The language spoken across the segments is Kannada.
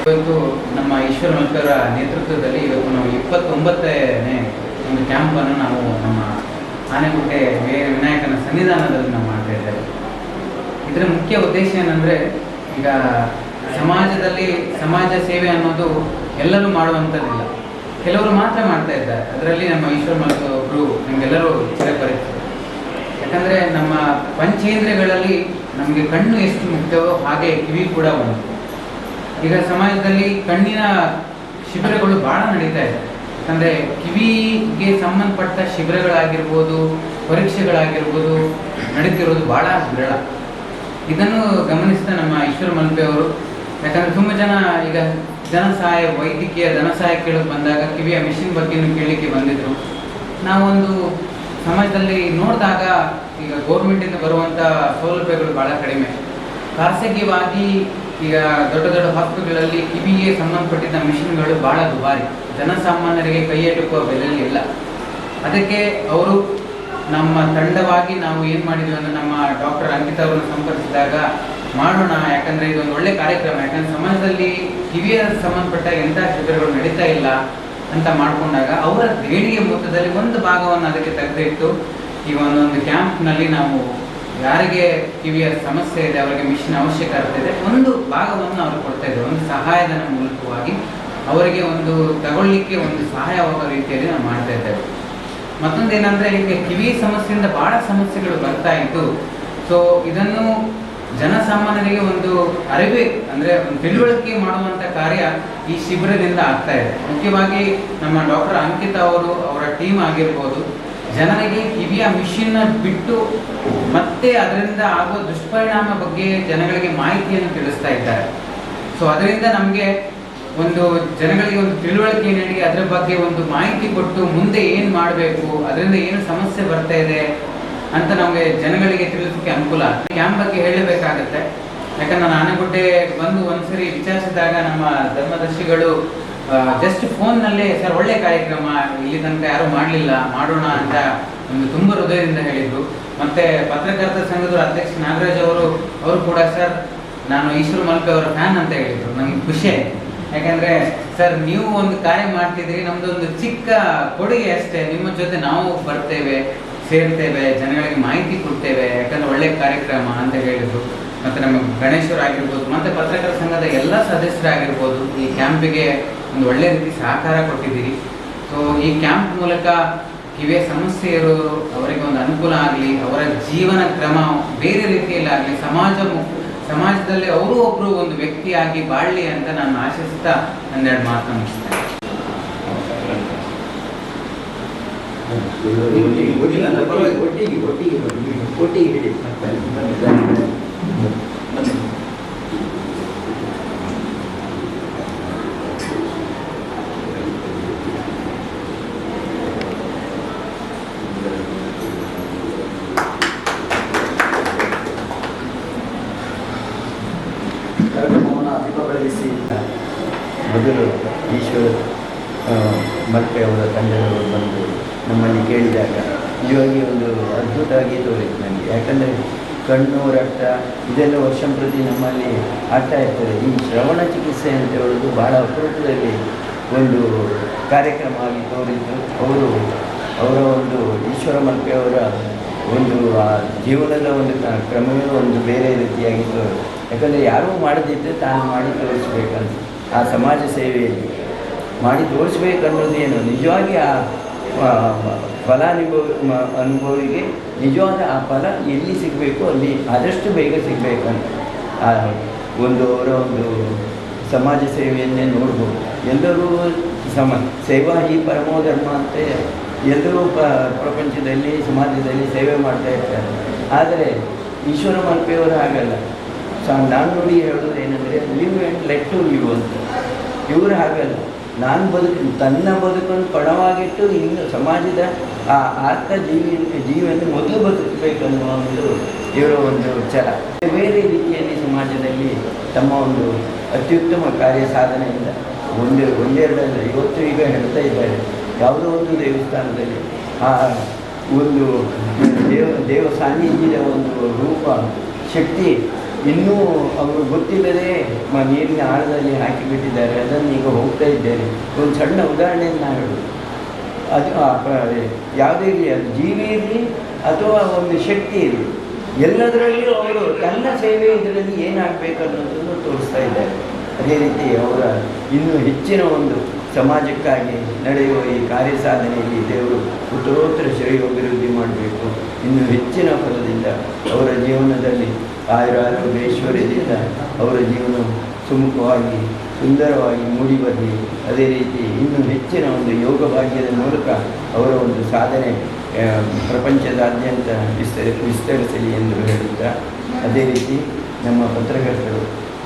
ಇವತ್ತು ನಮ್ಮ ಈಶ್ವರ ಮಂತ್ರ ನೇತೃತ್ವದಲ್ಲಿ ಇವತ್ತು ನಾವು ಇಪ್ಪತ್ತೊಂಬತ್ತನೇ ಒಂದು ಕ್ಯಾಂಪನ್ನು ನಾವು ನಮ್ಮ ಆನೆಗುಡ್ಡೆ ವಿನಾಯಕನ ಸನ್ನಿಧಾನದಲ್ಲಿ ನಾವು ಮಾಡ್ತಾ ಇದ್ದೇವೆ. ಇದರ ಮುಖ್ಯ ಉದ್ದೇಶ ಏನಂದ್ರೆ ಈಗ ಸಮಾಜದಲ್ಲಿ ಸಮಾಜ ಸೇವೆ ಅನ್ನೋದು ಎಲ್ಲರೂ ಮಾಡುವಂಥದ್ದಿಲ್ಲ. ಕೆಲವರು ಮಾತ್ರ ಮಾಡ್ತಾ ಇದ್ದಾರೆ. ಅದರಲ್ಲಿ ನಮ್ಮ ಈಶ್ವರ ಮತ್ತು ಒಬ್ಬರು ನಮಗೆಲ್ಲರೂ ಚಿರಪರಿಚಿತರು ಯಾಕಂದರೆ ನಮ್ಮ ಪಂಚೇಂದ್ರಿಯಗಳಲ್ಲಿ ನಮಗೆ ಕಣ್ಣು ಎಷ್ಟು ಮುಖ್ಯವೋ ಹಾಗೆ ಕಿವಿ ಕೂಡ ಒಂದು ಈಗ ಸಮಾಜದಲ್ಲಿ ಕಣ್ಣಿನ ಶಿಬಿರಗಳು ಭಾಳ ನಡೀತಾ ಇದೆ. ಯಾಕಂದರೆ ಕಿವಿಗೆ ಸಂಬಂಧಪಟ್ಟ ಶಿಬಿರಗಳಾಗಿರ್ಬೋದು, ಪರೀಕ್ಷೆಗಳಾಗಿರ್ಬೋದು, ನಡೀತಿರೋದು ಭಾಳ ವಿರಳ. ಇದನ್ನು ಗಮನಿಸಿದ ನಮ್ಮ ಈಶ್ವರ ಮಲ್ಪೆ ಅವರು, ಯಾಕಂದರೆ ತುಂಬ ಜನ ಈಗ ಧನ ಸಹಾಯ ವೈದ್ಯಕೀಯ ಧನ ಸಹಾಯ ಕೇಳೋಕೆ ಬಂದಾಗ ಕಿವಿಯ ಮಿಷಿನ್ ಬಗ್ಗೆನೂ ಕೇಳಲಿಕ್ಕೆ ಬಂದಿದ್ರು. ನಾವೊಂದು ಸಮಾಜದಲ್ಲಿ ನೋಡಿದಾಗ ಈಗ ಗೌರ್ಮೆಂಟಿಂದ ಬರುವಂಥ ಸೌಲಭ್ಯಗಳು ಭಾಳ ಕಡಿಮೆ. ಖಾಸಗಿವಾಗಿ ಈಗ ದೊಡ್ಡ ದೊಡ್ಡ ಹಾಸ್ಪಿಟಲ್ಗಳಲ್ಲಿ ಕಿವಿಗೆ ಸಂಬಂಧಪಟ್ಟಿದ್ದ ಮಿಷಿನ್ಗಳು ಭಾಳ ದುಬಾರಿ. ಜನಸಾಮಾನ್ಯರಿಗೆ ಕೈಯೆಟುಕುವ ಬೆಲೆಯಲ್ಲಿ ಇಲ್ಲ. ಅದಕ್ಕೆ ಅವರು ನಮ್ಮ ತಂಡವಾಗಿ ನಾವು ಏನು ಮಾಡಿದ್ವಿ ಅಂದರೆ ನಮ್ಮ ಡಾಕ್ಟರ್ ಅಂಕಿತ ಅವರನ್ನು ಸಂಪರ್ಕಿಸಿದಾಗ ಮಾಡೋಣ, ಯಾಕಂದರೆ ಇದೊಂದು ಒಳ್ಳೆ ಕಾರ್ಯಕ್ರಮ. ಯಾಕಂದರೆ ಸಮಾಜದಲ್ಲಿ ಕಿವಿಯ ಸಂಬಂಧಪಟ್ಟ ಎಂಥ ಶಿಬಿರಗಳು ನಡೀತಾ ಇಲ್ಲ. ಅಂತ ಮಾಡಿಕೊಂಡಾಗ ಅವರ ದೇಣಿಗೆ ಮೊತ್ತದಲ್ಲಿ ಒಂದು ಭಾಗವನ್ನು ಅದಕ್ಕೆ ತೆಗೆದಿಟ್ಟು ಈ ಒಂದೊಂದು ಕ್ಯಾಂಪ್ನಲ್ಲಿ ನಾವು ಯಾರಿಗೆ ಕಿವಿಯ ಸಮಸ್ಯೆ ಇದೆ, ಅವರಿಗೆ ಮಿಷಿನ್ ಅವಶ್ಯಕತೆ ಇದೆ, ಒಂದು ಭಾಗವನ್ನು ಅವರು ಕೊಡ್ತಾ ಇದ್ದಾರೆ ಒಂದು ಸಹಾಯಧನ ಮೂಲಕವಾಗಿ ಅವರಿಗೆ ಒಂದು ತಗೊಳ್ಳಿಕ್ಕೆ ಒಂದು ಸಹಾಯವಾಗುವ ರೀತಿಯಲ್ಲಿ ನಾವು ಮಾಡ್ತಾ ಇದ್ದೇವೆ. ಮತ್ತೊಂದು ಏನಂದ್ರೆ ಕಿವಿ ಸಮಸ್ಯೆಯಿಂದ ಬಹಳ ಸಮಸ್ಯೆಗಳು ಬರ್ತಾ ಇದ್ದು ಸೊ ಇದನ್ನು ಜನಸಾಮಾನ್ಯರಿಗೆ ಒಂದು ಅರಿವೆ, ಅಂದ್ರೆ ಒಂದು ತಿಳುವಳಿಕೆ ಮಾಡುವಂತ ಕಾರ್ಯ ಈ ಶಿಬಿರದಿಂದ ಆಗ್ತಾ ಇದೆ. ಮುಖ್ಯವಾಗಿ ನಮ್ಮ ಡಾಕ್ಟರ್ ಅಂಕಿತಾ ಅವರು ಅವರ ಟೀಮ್ ಆಗಿರ್ಬೋದು, ಜನರಿಗೆ ಕಿವಿಯ ಮಿಷಿನ್ ಬಿಟ್ಟು ಮತ್ತೆ ಅದರಿಂದ ಆಗುವ ದುಷ್ಪರಿಣಾಮ ಬಗ್ಗೆ ಜನಗಳಿಗೆ ಮಾಹಿತಿಯನ್ನು ತಿಳಿಸ್ತಾ ಇದ್ದಾರೆ. ಸೊ ಅದರಿಂದ ನಮಗೆ ಒಂದು ಜನಗಳಿಗೆ ಒಂದು ತಿಳುವಳಿಕೆ ನೀಡಿ, ಅದರ ಬಗ್ಗೆ ಒಂದು ಮಾಹಿತಿ ಕೊಟ್ಟು ಮುಂದೆ ಏನು ಮಾಡಬೇಕು, ಅದರಿಂದ ಏನು ಸಮಸ್ಯೆ ಬರ್ತಾ ಇದೆ ಅಂತ ನಮಗೆ ಜನಗಳಿಗೆ ತಿಳಿಸೋಕ್ಕೆ ಅನುಕೂಲ ಕ್ಯಾಂಪ್ ಬಗ್ಗೆ ಹೇಳಬೇಕಾಗತ್ತೆ. ಯಾಕಂದ್ರೆ ಆನೆಗುಡ್ಡೆ ಬಂದು ಒಂದ್ಸರಿ ವಿಚಾರಿಸಿದಾಗ ನಮ್ಮ ಧರ್ಮದರ್ಶಿಗಳು ಜಸ್ಟ್ ಫೋನ್ನಲ್ಲೇ ಸರ್, ಒಳ್ಳೆ ಕಾರ್ಯಕ್ರಮ, ಇಲ್ಲಿ ತನಕ ಯಾರೂ ಮಾಡಲಿಲ್ಲ, ಮಾಡೋಣ ಅಂತ ಒಂದು ತುಂಬ ಹೃದಯದಿಂದ ಹೇಳಿದ್ರು. ಮತ್ತೆ ಪತ್ರಕರ್ತರ ಸಂಘದ ಅಧ್ಯಕ್ಷ ನಾಗರಾಜ್ ಅವರು ಅವರು ಕೂಡ, ಸರ್, ನಾನು ಈಶ್ವರ ಮಲ್ಪೆ ಅವರ ಫ್ಯಾನ್ ಅಂತ ಹೇಳಿದ್ರು. ನಮ್ಗೆ ಖುಷಿ ಯಾಕಂದ್ರೆ, ಸರ್, ನೀವು ಒಂದು ಕಾರ್ಯ ಮಾಡ್ತಿದ್ರಿ ನಮ್ದು ಒಂದು ಚಿಕ್ಕ ಕೊಡುಗೆ ಅಷ್ಟೇ. ನಿಮ್ಮ ಜೊತೆ ನಾವು ಬರ್ತೇವೆ. ಸೇರ್ತೇವೆ, ಜನಗಳಿಗೆ ಮಾಹಿತಿ ಕೊಡ್ತೇವೆ, ಯಾಕಂದ್ರೆ ಒಳ್ಳೆ ಕಾರ್ಯಕ್ರಮ ಅಂತ ಹೇಳಿದ್ರು. ಮತ್ತೆ ನಮ್ಮ ಗಣೇಶ್ವರ ಆಗಿರ್ಬೋದು, ಮತ್ತೆ ಪತ್ರಕರ್ತರ ಸಂಘದ ಎಲ್ಲ ಸದಸ್ಯರಾಗಿರ್ಬೋದು, ಈ ಕ್ಯಾಂಪಿಗೆ ಒಂದು ಒಳ್ಳೆ ರೀತಿ ಸಹಕಾರ ಕೊಟ್ಟಿದ್ದೀರಿ. ಸೊ ಈ ಕ್ಯಾಂಪ್ ಮೂಲಕ ಇವೇ ಸಮಸ್ಯೆ ಇರೋರು ಅವರಿಗೆ ಒಂದು ಅನುಕೂಲ ಆಗಲಿ, ಅವರ ಜೀವನ ಕ್ರಮ ಬೇರೆ ರೀತಿಯಲ್ಲಿ ಆಗಲಿ ಸಮಾಜವು ಸಮಾಜದಲ್ಲಿ ಅವರು ಒಬ್ಬರು ಒಂದು ವ್ಯಕ್ತಿಯಾಗಿ ಬಾಳಲಿ ಅಂತ ನಾನು ಆಶಿಸ್ತಾ ಹನ್ನೆರಡು ಮಾತನ್ನು ಒಟ್ಟಿಗೆ ಒಟ್ಟಿಗೆ ಒಟ್ಟಿಗೆ ಮೊದಲು ಈಶ್ವರ ಮಲ್ಪೆ ಅವರ ಬಂದು ನಮ್ಮಲ್ಲಿ ಕೇಳಿದಾಗ ನಿಜವಾಗಿ ಒಂದು ಅದ್ಭುತವಾಗಿ ತೋರಿತು ನನಗೆ. ಯಾಕಂದರೆ ಕಣ್ಣು ರಕ್ತ ಇದೆಲ್ಲ ವರ್ಷಂಪ್ರತಿ ನಮ್ಮಲ್ಲಿ ಆಗ್ತಾ ಇರ್ತದೆ. ಈ ಶ್ರವಣ ಚಿಕಿತ್ಸೆ ಅಂತ ಹೇಳೋದು ಭಾಳ ಅಪರೂಪದಲ್ಲಿ ಒಂದು ಕಾರ್ಯಕ್ರಮ ಆಗಿ ತೋರಿದ್ದು ಅವರು ಅವರ ಒಂದು ಈಶ್ವರ ಅವರ ಒಂದು ಆ ಜೀವನದ ಒಂದು ಕ್ರಮವೇ ಒಂದು ಬೇರೆ ರೀತಿಯಾಗಿ ತೋರಿ ಯಾಕಂದರೆ ಯಾರೂ ಮಾಡದಿದ್ದರೆ ತಾನು ಮಾಡಿ ತೋರಿಸ್ಬೇಕಂತ. ಆ ಸಮಾಜ ಸೇವೆಯಲ್ಲಿ ಮಾಡಿ ತೋರಿಸ್ಬೇಕನ್ನೋದು ಏನು? ನಿಜವಾಗಿ ಆ, ಫಲಾನುಭವ ಅನುಭವಿಗೆ ನಿಜವಾದ ಆ ಫಲ ಎಲ್ಲಿ ಸಿಗಬೇಕು, ಅಲ್ಲಿ ಆದಷ್ಟು ಬೇಗ ಸಿಗಬೇಕಂತ. ಒಂದು ಅವರ ಒಂದು ಸಮಾಜ ಸೇವೆಯನ್ನೇ ನೋಡ್ಬೋದು. ಎಲ್ಲರೂ ಸಮ, ಸೇವಾ ಹಿ ಪರಮೋ ಧರ್ಮ ಅಂತ ಎಲ್ಲರೂ ಪ, ಪ್ರಪಂಚದಲ್ಲಿ, ಸಮಾಜದಲ್ಲಿ ಸೇವೆ ಮಾಡ್ತಾ ಇರ್ತಾರೆ. ಆದರೆ ಈಶ್ವರ ಮಲ್ಪೆಯವರು ಹಾಗಲ್ಲ. ಸೊ, ನಾನು ನೋಡಿ ಹೇಳೋದು ಏನಂದರೆ live and let to live ಅಂತ. ಇವರು ಹಾಗಲ್ಲ. ನಾನು ಬದುಕು, ತನ್ನ ಬದುಕನ್ನು ಪಣವಾಗಿಟ್ಟು ಇನ್ನು ಸಮಾಜದ ಆ ಆತ್ಮ ಜೀವಿ ಜೀವನ ಮೊದಲು ಬದುಕಬೇಕನ್ನುವ ಒಂದು ಇವರ ಒಂದು ವಿಚಾರ. ಬೇರೆ ರೀತಿಯಲ್ಲಿ ಸಮಾಜದಲ್ಲಿ ತಮ್ಮ ಒಂದು ಅತ್ಯುತ್ತಮ ಕಾರ್ಯ ಸಾಧನೆಯಿಂದ ಒಂದೇ, ಒಂದೆರಡಲ್ಲ, ಇವತ್ತು ಈಗ ಹೇಳ್ತಾ ಇದ್ದಾರೆ. ಯಾವುದೋ ಒಂದು ದೇವಸ್ಥಾನದಲ್ಲಿ ಆ ಒಂದು ದೇವ ದೇವ ಸಾನ್ನಿಧ್ಯದ ಒಂದು ರೂಪ, ಶಕ್ತಿ ಇನ್ನೂ ಅವರು ಗೊತ್ತಿಲ್ಲದೆ ನೀರಿನ ಆಳದಲ್ಲಿ ಹಾಕಿಬಿಟ್ಟಿದ್ದಾರೆ, ಅದನ್ನು ಈಗ ಹೋಗ್ತಾ ಇದ್ದೇನೆ. ಒಂದು ಸಣ್ಣ ಉದಾಹರಣೆಯನ್ನು ನಾನು ಹೇಳುದು. ಅದು ಯಾವುದೇ ಇರಲಿ ಅದು ಜೀವಿ ಇರಲಿ ಅಥವಾ ಒಂದು ಶಕ್ತಿ ಇರಲಿ, ಎಲ್ಲದರಲ್ಲಿಯೂ ಅವರು ತನ್ನ ಸೇವೆ ಇದರಲ್ಲಿ ಏನಾಗಬೇಕು ಅನ್ನೋದನ್ನು ತೋರಿಸ್ತಾ ಇದ್ದಾರೆ. ಅದೇ ರೀತಿ ಅವರ ಇನ್ನೂ ಹೆಚ್ಚಿನ ಒಂದು ಸಮಾಜಕ್ಕಾಗಿ ನಡೆಯುವ ಈ ಕಾರ್ಯ ಸಾಧನೆಯಲ್ಲಿ ದೇವರು ಉತ್ತರೋತ್ತರ ಶ್ರೇಯೋಭಿವೃದ್ಧಿ ಮಾಡಬೇಕು. ಇನ್ನು ಹೆಚ್ಚಿನ ಫಲದಿಂದ ಅವರ ಜೀವನದಲ್ಲಿ ಆಯುರಾರೋಗ್ಯ ಐಶ್ವರ್ಯದಿಂದ ಅವರ ಜೀವನ ಸುಮುಖವಾಗಿ, ಸುಂದರವಾಗಿ ಮೂಡಿ ಬರಲಿ. ಅದೇ ರೀತಿ ಇನ್ನೂ ಹೆಚ್ಚಿನ ಒಂದು ಯೋಗ ಭಾಗ್ಯದ ಮೂಲಕ ಅವರ ಒಂದು ಸಾಧನೆ ಪ್ರಪಂಚದಾದ್ಯಂತ ವಿಸ್ತರಿ, ವಿಸ್ತರಿಸಲಿ ಎಂದು ಹೇಳುತ್ತಾ, ಅದೇ ರೀತಿ ನಮ್ಮ ಪತ್ರಕರ್ತರು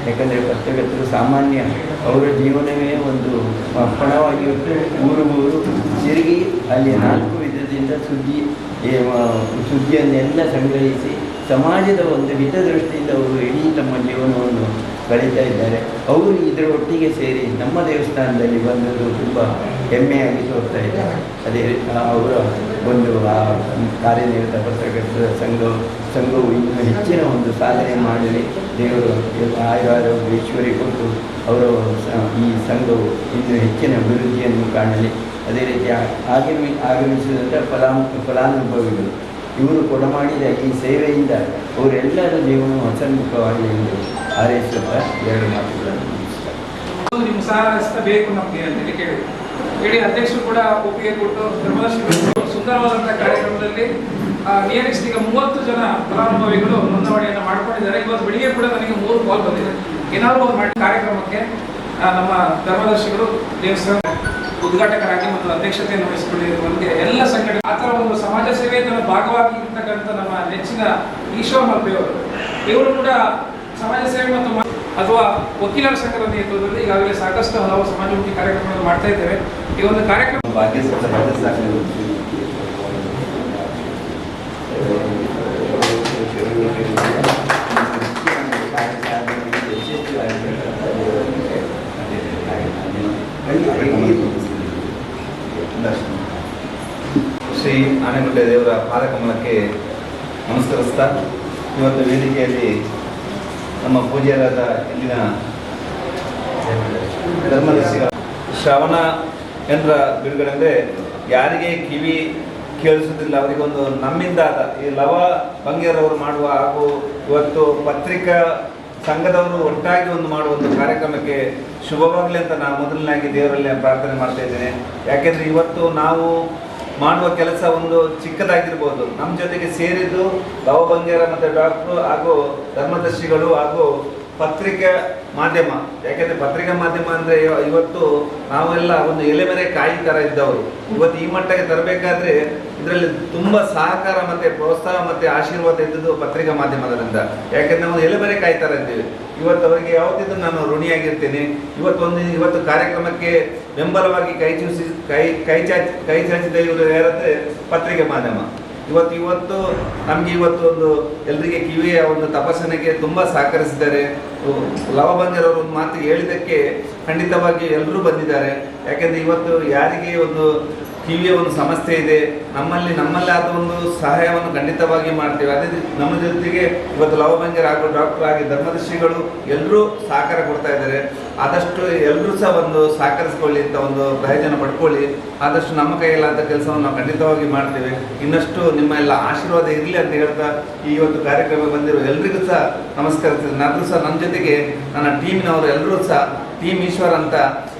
ಯಾಕಂದರೆ ಪತ್ರಕರ್ತರು ಸಾಮಾನ್ಯ. ಅವರ ಜೀವನವೇ ಒಂದು ಆ, ಪಣವಾಗಿ ಇಟ್ಟು ಊರು ಊರು ತಿರುಗಿ ಅಲ್ಲಿ ನಾಲ್ಕು ವಿಧದಿಂದ ಸುದ್ದಿ ಸುದ್ದಿಯನ್ನೆಲ್ಲ ಸಂಗ್ರಹಿಸಿ ಸಮಾಜದ ಒಂದು ಹಿತದೃಷ್ಟಿಯಿಂದ ಅವರು ಇಡೀ ತಮ್ಮ ಜೀವನವನ್ನು ಕಳೀತಾ ಇದ್ದಾರೆ. ಅವರು ಇದರ ಒಟ್ಟಿಗೆ ಸೇರಿ ನಮ್ಮ ದೇವಸ್ಥಾನದಲ್ಲಿ ಬಂದದ್ದು ತುಂಬ ಹೆಮ್ಮೆಯಾಗಿ ತೋರ್ತಾ ಇದ್ದಾರೆ ಅದೇ ಅವರ ಒಂದು, ಆ, ಕಾರ್ಯನಿರತ ಪತ್ರಕರ್ತರ ಸಂಘ, ಸಂಘವು ಇನ್ನೂ ಹೆಚ್ಚಿನ ಒಂದು ಸಾಧನೆ ಮಾಡಲಿ. ದೇವರು ಆಯುರಾರೋಗ್ಯ ಈಶ್ವರಿ ಕೊಟ್ಟು ಅವರ ಈ ಸಂಘವು ಇನ್ನೂ ಹೆಚ್ಚಿನ ಅಭಿವೃದ್ಧಿಯನ್ನು ಕಾಣಲಿ. ಅದೇ ರೀತಿ ಆಗಮಿ, ಆಗಮಿಸಿದಂಥ ಫಲಾನು, ಫಲಾನುಭವಿಗಳು ಇವರು ಕೊಡಮಾಡಿದ ಈ ಸೇವೆಯಿಂದ ಅವರೆಲ್ಲರ ಜೀವನ ಹಸನ್ಮುಖವಾಗಿ ಎಂದು ಹಾರೈಸುತ್ತಾ ಎರಡು ಮಾತುಗಳನ್ನು ಮುಗಿಸ್ತಾರೆ ನಿಮ್ಮ ಬೇಕು ನಮಗೆ ಅಂತೇಳಿ ಕೇಳಿ. ಇಡೀ ಅಧ್ಯಕ್ಷರು ಕೂಡ ಒಪ್ಪಿಗೆ ಕೊಟ್ಟು ಧರ್ಮದರ್ಶಿಗಳು ಸುಂದರವಾದಂತಹ ಕಾರ್ಯಕ್ರಮದಲ್ಲಿ ನಿಯರೆಸ್ಟ್ ಈಗ ಮೂವತ್ತು ಜನ ಫಲಾನುಭವಿಗಳು ನೋಂದಣಿಯನ್ನು ಮಾಡ್ಕೊಂಡಿದ್ದಾರೆ. ಇವತ್ತು ಬೆಳಿಗ್ಗೆ ಕೂಡ ನನಗೆ ಮೂರು ಕಾಲ್ ಬಂದಿದೆ. ಏನಾದ್ರು ಒಂದು ಮಾಡಿ ಕಾರ್ಯಕ್ರಮಕ್ಕೆ ನಮ್ಮ ಧರ್ಮದರ್ಶಿಗಳು ದೇವಸ್ಥಾನ ಉದ್ಘಾಟಕರಾಗಿ ಮತ್ತು ಅಧ್ಯಕ್ಷತೆಯನ್ನು ವಹಿಸಿಕೊಂಡಿರುವಂತೆ ಎಲ್ಲ ಸಂಘಟನೆ ಆ ಥರ ಒಂದು ಸಮಾಜ ಸೇವೆಯ ಭಾಗವಾಗಿ ಇರ್ತಕ್ಕಂಥ ನಮ್ಮ ನೆಚ್ಚಿನ ಈಶ್ವರ ಮಲ್ಪೆಯವರು ಇವರು ಕೂಡ ಸಮಾಜ ಸೇವೆ ಮತ್ತು ಅಥವಾ ವಕೀಲರ ಸಂಘದ ನೇತೃತ್ವದಲ್ಲಿ ಈಗಾಗಲೇ ಸಾಕಷ್ಟು ಹಲವು ಸಮಾಜಮುಖಿ ಕಾರ್ಯಕ್ರಮಗಳನ್ನು ಮಾಡ್ತಾ ಇದ್ದೇವೆ. ಈ ಒಂದು ಕಾರ್ಯಕ್ರಮ ಶ್ರೀ ಆನೆಗುಡ್ಡೆ ದೇವರ ಪಾದಕಮಲಕ್ಕೆ ನಮಸ್ಕರಿಸ್ತಾ, ಇವತ್ತು ವೇದಿಕೆಯಲ್ಲಿ ನಮ್ಮ ಪೂಜ್ಯರಾದ ಇಲ್ಲಿನ ಧರ್ಮದರ್ಶಿಗಳ ಶ್ರವಣ ಯಂತ್ರ ಬಿಡುಗಡೆ ಅಂದರೆ ಯಾರಿಗೆ ಕಿವಿ ಕೇಳಿಸುವುದಿಲ್ಲ ಅವರಿಗೊಂದು ನಮ್ಮಿಂದ ಆದ ಈ ಲವ ಬಂಗೇರವರು ಮಾಡುವ ಹಾಗೂ ಇವತ್ತು ಪತ್ರಿಕಾ ಸಂಘದವರು ಒಟ್ಟಾಗಿ ಒಂದು ಮಾಡುವ ಒಂದು ಕಾರ್ಯಕ್ರಮಕ್ಕೆ ಶುಭವಾಗಲಿ ಅಂತ ನಾನು ಮೊದಲನಾಗಿ ದೇವರಲ್ಲಿ ಪ್ರಾರ್ಥನೆ ಮಾಡ್ತಾ ಇದ್ದೇನೆ. ಯಾಕೆಂದರೆ ಇವತ್ತು ನಾವು ಮಾಡುವ ಕೆಲಸ ಒಂದು ಚಿಕ್ಕದಾಗಿರ್ಬೋದು. ನಮ್ಮ ಜೊತೆಗೆ ಸೇರಿದ್ದು ಲವ ಬಂಗೇರ ಮತ್ತು ಡಾಕ್ಟ್ರು ಹಾಗೂ ಧರ್ಮದರ್ಶಿಗಳು ಹಾಗೂ ಪತ್ರಿಕೆ ಮಾಧ್ಯಮ. ಯಾಕೆಂದರೆ ಪತ್ರಿಕಾ ಮಾಧ್ಯಮ ಅಂದ್ರೆ ಇವ- ಇವತ್ತು ನಾವೆಲ್ಲ ಒಂದು ಎಲೆಮರೆ ಕಾಯಿ ಥರ ಇದ್ದವರು. ಇವತ್ತು ಈ ಮಟ್ಟಕ್ಕೆ ತರಬೇಕಾದ್ರೆ ಇದರಲ್ಲಿ ತುಂಬಾ ಸಹಕಾರ ಮತ್ತೆ ಪ್ರೋತ್ಸಾಹ ಮತ್ತೆ ಆಶೀರ್ವಾದ ಇದ್ದದ್ದು ಪತ್ರಿಕಾ ಮಾಧ್ಯಮದಿಂದ ಯಾಕೆಂದರೆ ನಾವು ಎಲೆಮರೆ ಕಾಯಿ ಥರ ಇದ್ದೀವಿ. ಇವತ್ತು ಅವರಿಗೆ ಯಾವತ್ತಿದ್ರು ನಾನು ಋಣಿಯಾಗಿರ್ತೇನೆ. ಇವತ್ತೊಂದು ಇವತ್ತು ಕಾರ್ಯಕ್ರಮಕ್ಕೆ ಬೆಂಬಲವಾಗಿ ಕೈ ಚೂಸಿ, ಕೈ ಕೈ ಚಾಚಿ, ಕೈ ಚಾಚಿದ ಇವರು ಯಾರಂದ್ರೆ ಪತ್ರಿಕೆ ಮಾಧ್ಯಮ. ಇವತ್ತು ಇವತ್ತು ನಮಗೆ ಇವತ್ತು ಒಂದು ಎಲ್ಲರಿಗೆ ಕಿವಿಯ ಒಂದು ತಪಾಸಣೆಗೆ ತುಂಬ ಸಹಕರಿಸಿದ್ದಾರೆ. ಲವಬಂಜರವರು ಒಂದು ಮಾತು ಹೇಳಿದ್ದಕ್ಕೆ ಖಂಡಿತವಾಗಿ ಎಲ್ಲರೂ ಬಂದಿದ್ದಾರೆ. ಯಾಕೆಂದ್ರೆ ಇವತ್ತು ಯಾರಿಗೆ ಒಂದು ಕಿವಿಯ ಒಂದು ಸಮಸ್ಯೆ ಇದೆ. ನಮ್ಮಲ್ಲಿ ನಮ್ಮಲ್ಲಿ ಆದ ಒಂದು ಸಹಾಯವನ್ನು ಖಂಡಿತವಾಗಿ ಮಾಡ್ತೇವೆ. ಅದೇ ನಮ್ಮ ಜೊತೆಗೆ ಇವತ್ತು ಲವಬಂಜರ್ ಹಾಗೂ ಡಾಕ್ಟರ್ ಆಗಿ ಧರ್ಮದರ್ಶಿಗಳು ಎಲ್ಲರೂ ಸಹಕಾರ ಕೊಡ್ತಾ ಇದ್ದಾರೆ. ಆದಷ್ಟು ಎಲ್ಲರೂ ಸಹ ಒಂದು ಸಹಕರಿಸ್ಕೊಳ್ಳಿ ಅಂತ ಒಂದು ಪ್ರಯೋಜನ ಪಡ್ಕೊಳ್ಳಿ. ಆದಷ್ಟು ನಮ್ಮ ಕೈಯಲ್ಲಾದ ಕೆಲಸವನ್ನು ನಾವು ಖಂಡಿತವಾಗಿ ಮಾಡ್ತೇವೆ. ಇನ್ನಷ್ಟು ನಿಮ್ಮ ಎಲ್ಲ ಆಶೀರ್ವಾದ ಇರಲಿ ಅಂತ ಹೇಳ್ತಾ ಈ ಒಂದು ಕಾರ್ಯಕ್ರಮ ಬಂದಿರೋ ಎಲ್ರಿಗೂ ಸಹ ನಮಸ್ಕರಿಸ್ತೀನಿ. ನಾನು ಸಹ ನನ್ನ ಜೊತೆಗೆ ನನ್ನ ಟೀಮಿನವರು ಎಲ್ಲರೂ ಸಹ ಟೀಮ್ ಈಶ್ವರ್ ಅಂತ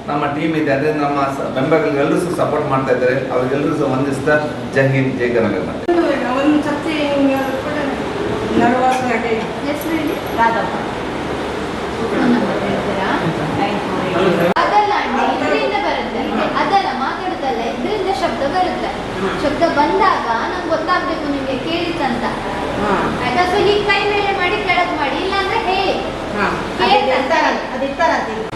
ನಮ್ಮ ಟೀಮ್ ಇದೆ ಅಂದ್ರೆ ನಮ್ಮ ಬೆಂಬಲ ಎಲ್ಲರೂ ಸಪೋರ್ಟ್ ಮಾಡ್ತಾ ಇದ್ದಾರೆ. ಅವ್ರಿಗೆಲ್ಲರೂ ಸಹ ವಂದಿಸ್ತಾ ಜೈ ಹಿಂದ್ ಜೈ ಕರ್ನಾಟಕ. ಶಬ್ದ ಬರುತ್ತೆ. ಶಬ್ದ ಬಂದಾಗ ನಂಗೆ ಗೊತ್ತಾಗಬೇಕು ನಿಮಗೆ ಕೇಳಿತ್ತಂತ ಆಯ್ತಾ? ಸೊ ಕೈ ಮೇಲೆ ಮಾಡಿ ಇಲ್ಲ ಮಾಡಿ ಇಲ್ಲಾಂದ್ರೆ ಹೇಳಿ. ಅದಿರ್ತಾರಂತೆ